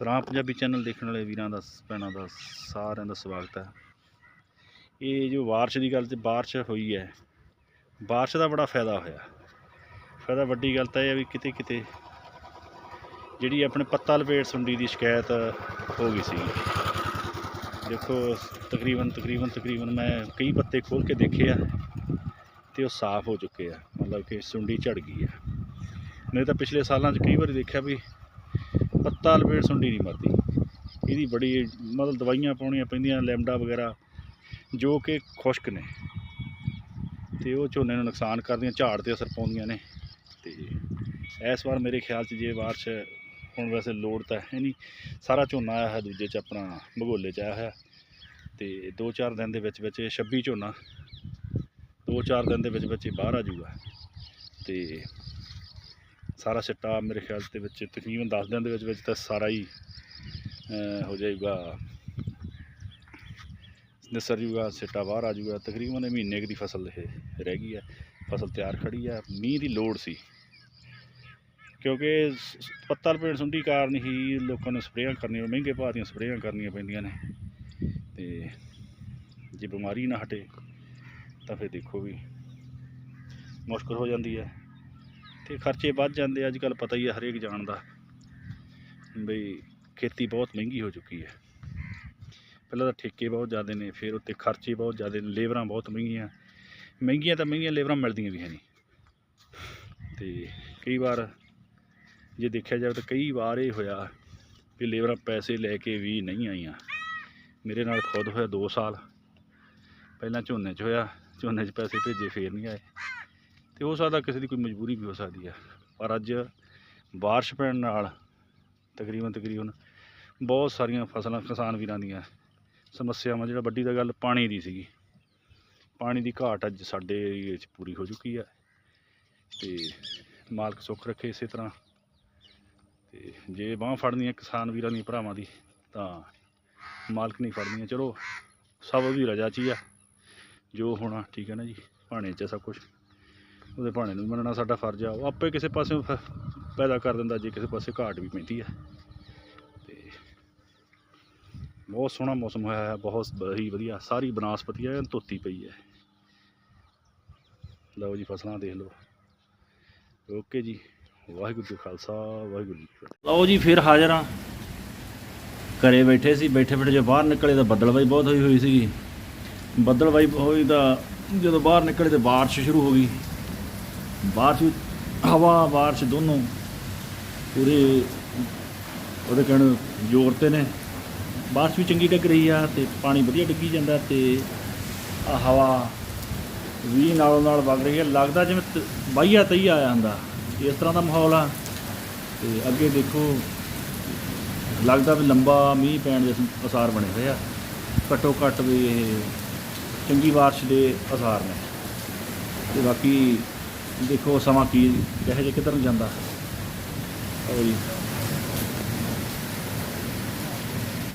ਸਰਾਂ ਪੰਜਾਬੀ ਚੈਨਲ ਦੇਖਣ ਵਾਲੇ ਵੀਰਾਂ ਦਾ ਭੈਣਾਂ ਦਾ ਸਾਰਿਆਂ ਦਾ ਸਵਾਗਤ ਹੈ। ਇਹ ਜੋ ਬਾਰਿਸ਼ ਦੀ ਗੱਲ ਤੇ ਬਾਰਿਸ਼ ਹੋਈ ਹੈ, ਬਾਰਿਸ਼ ਦਾ ਬੜਾ ਫਾਇਦਾ ਹੋਇਆ। ਫਾਇਦਾ ਵੱਡੀ ਗੱਲ ਤਾਂ ਇਹ ਹੈ ਵੀ ਕਿਤੇ ਕਿਤੇ ਜਿਹੜੀ ਆਪਣੇ ਪੱਤਾ ਲਪੇਟ ਸੁੰਡੀ ਦੀ ਸ਼ਿਕਾਇਤ ਹੋ ਗਈ ਸੀ। ਦੇਖੋ, ਤਕਰੀਬਨ ਤਕਰੀਬਨ ਤਕਰੀਬਨ ਮੈਂ ਕਈ ਪੱਤੇ ਖੋਲ ਕੇ ਦੇਖੇ ਆ ਤੇ ਉਹ ਸਾਫ਼ ਹੋ ਚੁੱਕੇ ਆ, ਮਤਲਬ ਕਿ ਸੁੰਡੀ ਝੜ ਗਈ ਆ। ਨਹੀਂ ਤਾਂ ਪਿਛਲੇ ਸਾਲਾਂ 'ਚ ਕਈ ਵਾਰੀ ਦੇਖਿਆ ਵੀ ਪੱਤਾ ਲਪੇਟ ਸੁੰਡੀ ਨਹੀਂ ਮਰਦੀ। ਇਹਦੀ ਬੜੀ ਮਤਲਬ ਦਵਾਈਆਂ ਪਾਉਣੀਆਂ ਪੈਂਦੀਆਂ, ਲੈਮਡਾ ਵਗੈਰਾ, ਜੋ ਕਿ ਖੁਸ਼ਕ ਨੇ। ਤੇ ਉਹ ਝੋਨੇ ਨੂੰ ਨੁਕਸਾਨ ਕਰਦੀਆਂ, ਝਾੜ ਤੇ ਅਸਰ ਪਾਉਂਦੀਆਂ ਨੇ। ਤੇ ਇਸ ਵਾਰ ਮੇਰੇ ਖਿਆਲ 'ਚ ਜੇ ਬਾਰਿਸ਼ ਹੁਣ ਵੈਸੇ ਲੋੜ ਤਾਂ ਹੈ ਨਹੀਂ। ਸਾਰਾ ਝੋਨਾ ਆਇਆ ਹੈ, ਦੂਜੇ 'ਚ ਆਪਣਾ ਭਗੋਲੇ 'ਚ ਆਇਆ ਹੋਇਆ ਤੇ 2-4 ਦਿਨ ਦੇ ਵਿੱਚ ਵਿੱਚ ਇਹ 26 ਝੋਨਾ 2-4 ਦਿਨ ਦੇ ਵਿੱਚ ਵਿੱਚ ਇਹ ਬਾਹਰ ਆ ਜਾਊਗਾ। ਤੇ ਸਾਰਾ ਸਿੱਟਾ ਮੇਰੇ ਖਿਆਲ ਦੇ ਵਿੱਚ ਤਕਰੀਬਨ 10 ਦਿਨ ਦੇ ਵਿੱਚ ਵਿੱਚ ਤਾਂ ਸਾਰਾ ਹੀ ਹੋ ਜਾਏਗਾ ਨਿਸਰ ਜੂਗਾ, ਸਿੱਟਾ ਬਾਹਰ ਆ ਜੂਗਾ। ਤਕਰੀਬਨ ਇਹ ਮਹੀਨੇ ਕੁ ਦੀ ਫਸਲ ਇਹ ਰਹਿ ਗਈ ਹੈ। ਫਸਲ ਤਿਆਰ ਖੜੀ ਹੈ। ਮੀਂਹ ਦੀ ਲੋੜ ਸੀ। ਕਿਉਂਕਿ ਸ- ਸ- ਪੱਤਾ ਸੁੰਡੀ ਕਾਰਨ ਹੀ ਲੋਕਾਂ ਨੂੰ ਸਪਰੇਆਂ ਕਰਨੀਆਂ, ਮਹਿੰਗੇ ਭਾਅ ਦੀਆਂ ਸਪਰੇਆਂ ਕਰਨੀਆਂ ਪੈਂਦੀਆਂ ਨੇ। ਤੇ ਜੇ ਬਿਮਾਰੀ ਨਾ ਹਟੇ, ਤਾਂ ਫਿਰ ਦੇਖੋ ਵੀ ਮੁਸ਼ਕਲ ਹੋ ਜਾਂਦੀ ਹੈ। ਤੇ ਖਰਚੇ ਵੱਧ ਜਾਂਦੇ ਅੱਜ ਕੱਲ ਪਤਾ ਹੀ ਹੈ ਹਰੇਕ ਜਾਣਦਾ ਬਈ ਖੇਤੀ ਬਹੁਤ ਮਹਿੰਗੀ ਹੋ ਚੁੱਕੀ ਹੈ। ਪਹਿਲਾਂ ਤਾਂ ਠੇਕੇ ਬਹੁਤ ਜ਼ਿਆਦੇ ਨੇ, ਫਿਰ ਉੱਤੇ ਖਰਚੇ ਬਹੁਤ ਜ਼ਿਆਦੇ ਨੇ, ਲੇਬਰਾਂ ਬਹੁਤ ਮਹਿੰਗੀਆਂ। ਮਹਿੰਗੀਆਂ ਤਾਂ ਮਹਿੰਗੀਆਂ, ਲੇਬਰਾਂ ਮਿਲਦੀਆਂ ਵੀ ਹੈ ਨਹੀਂ। ਤੇ ਕਈ ਵਾਰ ਜੇ ਦੇਖਿਆ ਜਾਵੇ ਤਾਂ ਕਈ ਵਾਰ ਇਹ ਹੋਇਆ ਵੀ ਲੇਬਰਾਂ ਪੈਸੇ ਲੈ ਕੇ ਵੀ ਨਹੀਂ ਆਈਆਂ। ਮੇਰੇ ਨਾਲ ਖੁਦ ਹੋਇਆ 2 ਸਾਲ। ਪਹਿਲਾਂ ਝੋਨੇ 'ਚ ਹੋਇਆ, ਝੋਨੇ 'ਚ ਪੈਸੇ ਭੇਜੇ, ਫੇਰ ਨਹੀਂ ਆਏ। ਤੇ ਹੋ ਸਕਦਾ ਕਿਸੇ ਦੀ ਕੋਈ ਮਜਬੂਰੀ ਵੀ ਹੋ ਸਕਦੀ ਹੈ ਪਰ ਅੱਜ ਬਾਰਿਸ਼ ਪੈਣ ਨਾਲ ਤਕਰੀਬਨ ਤਕਰੀਬਨ ਬਹੁਤ ਸਾਰੀਆਂ ਫਸਲਾਂ ਕਿਸਾਨ ਵੀਰਾਂ ਦੀਆਂ ਸਮੱਸਿਆਵਾਂ, ਜਿਹੜਾ ਵੱਡੀ ਤਾਂ ਗੱਲ ਪਾਣੀ ਦੀ ਸੀਗੀ। ਪਾਣੀ ਦੀ ਘਾਟ ਅੱਜ ਸਾਡੇ ਏਰੀਏ 'ਚ ਪੂਰੀ ਹੋ ਚੁੱਕੀ ਹੈ ਤੇ ਮਾਲਕ ਸੁੱਖ ਰੱਖੇ ਇਸੇ ਤਰ੍ਹਾਂ। ਤੇ ਜੇ ਬਾਂਹ ਫੜਨੀਆਂ ਕਿਸਾਨ ਵੀਰਾਂ ਦੀ ਭਰਾਵਾਂ ਦੀ, ਤਾਂ ਮਾਲਕ ਨਹੀਂ ਫੜਨੀਆਂ। ਚਲੋ, ਸਭ ਉਹਦੀ ਰਜਾ 'ਚ ਹੀ ਆ। ਜੋ ਹੋਣਾ ਠੀਕ ਹੈ ਨਾ ਜੀ, ਭਾਣੇ 'ਚ ਸਭ ਕੁਝ ਉਹਦੇ ਭਾਣੇ ਨੂੰ ਵੀ ਮੰਨਣਾ ਸਾਡਾ ਫਰਜ਼ ਆ। ਉਹ ਆਪੇ ਕਿਸੇ ਪਾਸਿਓਂ ਫ- ਪੈਦਾ ਕਰ ਦਿੰਦਾ, ਜੇ ਕਿਸੇ ਪਾਸੇ ਘਾਟ ਵੀ ਪੈਂਦੀ ਹੈ ਤੇ ਬਹੁਤ ਸੋਹਣਾ ਮੌਸਮ ਹੋਇਆ ਹੈ ਬਹੁਤ ਹੀ ਵਧੀਆ। ਸਾਰੀ ਬਨਾਸਪਤੀ ਹੈ ਧੋਤੀ ਪਈ ਹੈ ਲਓ ਜੀ, ਫਸਲਾਂ ਦੇਖ ਲਓ। ਓਕੇ ਜੀ, ਵਾਹਿਗੁਰੂ ਜੀ ਖਾਲਸਾ, ਵਾਹਿਗੁਰੂ ਜੀ ਲਓ ਜੀ, ਫਿਰ ਹਾਜ਼ਰ ਆ ਘਰੇ ਬੈਠੇ ਸੀ, ਬੈਠੇ ਬੈਠੇ ਜੇ ਬਾਹਰ ਨਿਕਲੇ ਤਾਂ ਬੱਦਲਬਾਈ ਬਹੁਤ ਹੋਈ ਹੋਈ ਸੀਗੀ। ਬੱਦਲਬਾਈ ਹੋਈ ਤਾਂ ਜਦੋਂ ਬਾਹਰ ਨਿਕਲੇ ਤੇ ਬਾਰਿਸ਼ ਸ਼ੁਰੂ ਹੋ ਗਈ। ਬਾਰਿਸ਼ ਵੀ, ਹਵਾ, ਬਾਰਿਸ਼ ਦੋਨੋਂ ਪੂਰੇ ਉਹਦੇ ਕਹਿਣ ਜ਼ੋਰ ਤੇ ਨੇ। ਬਾਰਿਸ਼ ਵੀ ਚੰਗੀ ਡਿੱਗ ਰਹੀ ਆ ਤੇ ਪਾਣੀ ਵਧੀਆ ਡਿੱਗੀ ਜਾਂਦਾ ਤੇ ਆ ਹਵਾ ਵੀ ਨਾਲੋਂ ਨਾਲ ਵਗ ਰਹੀ ਹੈ ਲੱਗਦਾ ਜਿਵੇਂ ਤ- ਬਾਹੀਆ ਤਈ ਆਇਆ ਹੁੰਦਾ, ਇਸ ਤਰ੍ਹਾਂ ਦਾ ਮਾਹੌਲ ਆ। ਤੇ ਅੱਗੇ ਦੇਖੋ, ਲੱਗਦਾ ਵੀ ਲੰਬਾ ਮੀਂਹ ਪੈਣ ਦੇ ਅਸਾਰ ਬਣੇ ਹੋਏ ਆ। ਘੱਟੋ ਘੱਟ ਵੀ ਇਹ ਚੰਗੀ ਬਾਰਿਸ਼ ਦੇ ਅਸਾਰ ਨੇ। ਤੇ ਬਾਕੀ ਦੇਖੋ ਸਮਾਂ ਕੀ ਕਿਹੋ ਜਿਹੇ ਕਿੱਧਰ ਨੂੰ ਜਾਂਦਾ। ਆਓ ਜੀ।